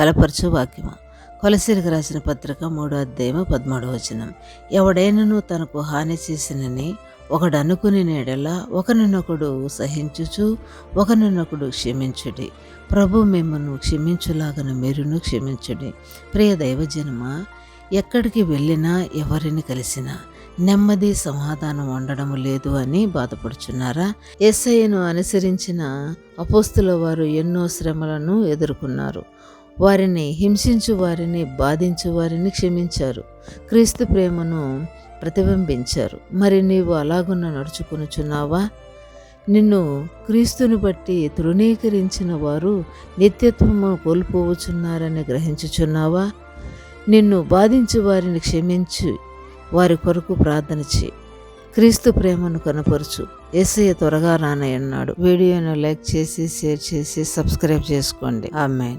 బలపరచు వాక్యము. కొలసీలకు రాసిన పత్రిక మూడో అధ్యాయము పదమూడవ వచనం. ఎవడైనను తనకు హాని చేసినని ఒకడు అనుకుని నేడలా ఒకరినొకడు సహించుచు ఒకరినొకడు క్షమించుడి. ప్రభు మిమ్మల్ని క్షమించులాగన మీరును క్షమించుడి. ప్రియ దైవజనమ ఎక్కడికి వెళ్ళినా ఎవరిని కలిసినా నెమ్మది సమాధానం ఉండడం లేదు అని బాధపడుచున్నారా? ఎస్ఐను అనుసరించిన అపోస్తుల వారు ఎన్నో శ్రమలను ఎదుర్కొన్నారు. వారిని హింసించు వారిని బాధించు వారిని క్షమించారు. క్రీస్తు ప్రేమను ప్రతిబింబించారు. మరి నీవు అలాగున్న నడుచుకొనుచున్నావా? నిన్ను క్రీస్తుని బట్టి తృణీకరించిన వారు నిత్యత్వము కోల్పోవచ్చున్నారని గ్రహించుచున్నావా? నిన్ను బాధించు వారిని క్షమించి వారి కొరకు ప్రార్థన చేయి. క్రీస్తు ప్రేమను కనపరచు. ఎస్ఐ త్వరగా రానయ్యన్నాడు. వీడియోను లైక్ చేసి షేర్ చేసి సబ్స్క్రైబ్ చేసుకోండి. ఆమెన్.